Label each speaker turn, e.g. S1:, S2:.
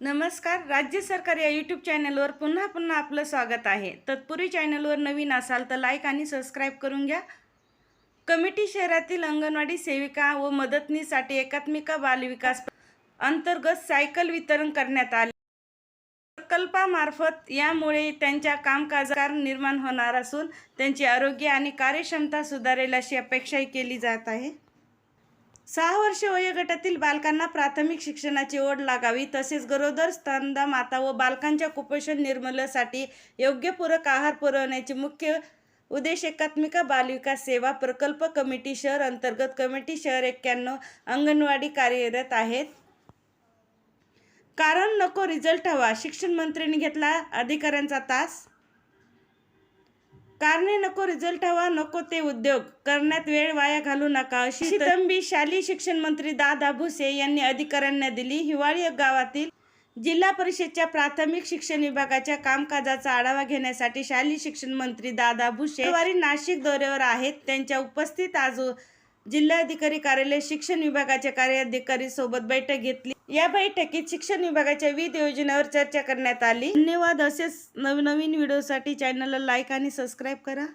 S1: नमस्कार राज्य सरकार या यूट्यूब चॅनलवर पुन्हा पुन्हा आपलं स्वागत आहे. तत्पूर्वी चॅनलवर नवीन असाल तर लाईक आणि सबस्क्राईब करून घ्या. कमिटी शहरातील अंगणवाडी सेविका व मदतनीसाठी एकात्मिका बालविकास अंतर्गत सायकल वितरण करण्यात आले. प्रकल्पामार्फत यामुळे त्यांच्या कामकाजात निर्माण होणार असून त्यांचे आरोग्य आणि कार्यक्षमता सुधारेल अशी अपेक्षाही केली जात आहे. सहा वर्ष वयोगटातील बालकांना प्राथमिक शिक्षणाची ओढ लागावी तसेच गरोदर स्तनदा माता व बालकांच्या कुपोषण निर्मूलनासाठी योग्य पूरक आहार पुरवण्याचे मुख्य उद्देश एकात्मिका बालविकास सेवा प्रकल्प कमिटी शहर अंतर्गत कमिटी शहर एक्क्याण्णव अंगणवाडी कार्यरत आहेत. कारण नको रिझल्ट हवा शिक्षण मंत्र्यांनी घेतला अधिकाऱ्यांचा तास कारणे नको रिझल्ट हवा नको ते उद्योग. करण्यात वेळ वाया घालू नका अशी तंबी शालेय शिक्षण मंत्री दादा भुसे यांनी अधिकाऱ्यांना दिली. हिवाळी गावातील जिल्हा परिषदच्या प्राथमिक शिक्षण विभागाच्या कामकाजाचा आढावा घेण्यासाठी शालेय शिक्षण मंत्री दादा भुसे नाशिक दौऱ्यावर आहेत. त्यांच्या उपस्थित आज जिल्हाधिकारी कार्यालय शिक्षण विभागाच्या कार्याधिकारी सोबत बैठक घेतली. या बैठकीत शिक्षण विभागाच्या विविध योजनेवर चर्चा करण्यात आली. धन्यवाद. असेच नवनवीन व्हिडिओसाठी चॅनलला लाईक आणि सबस्क्राईब करा.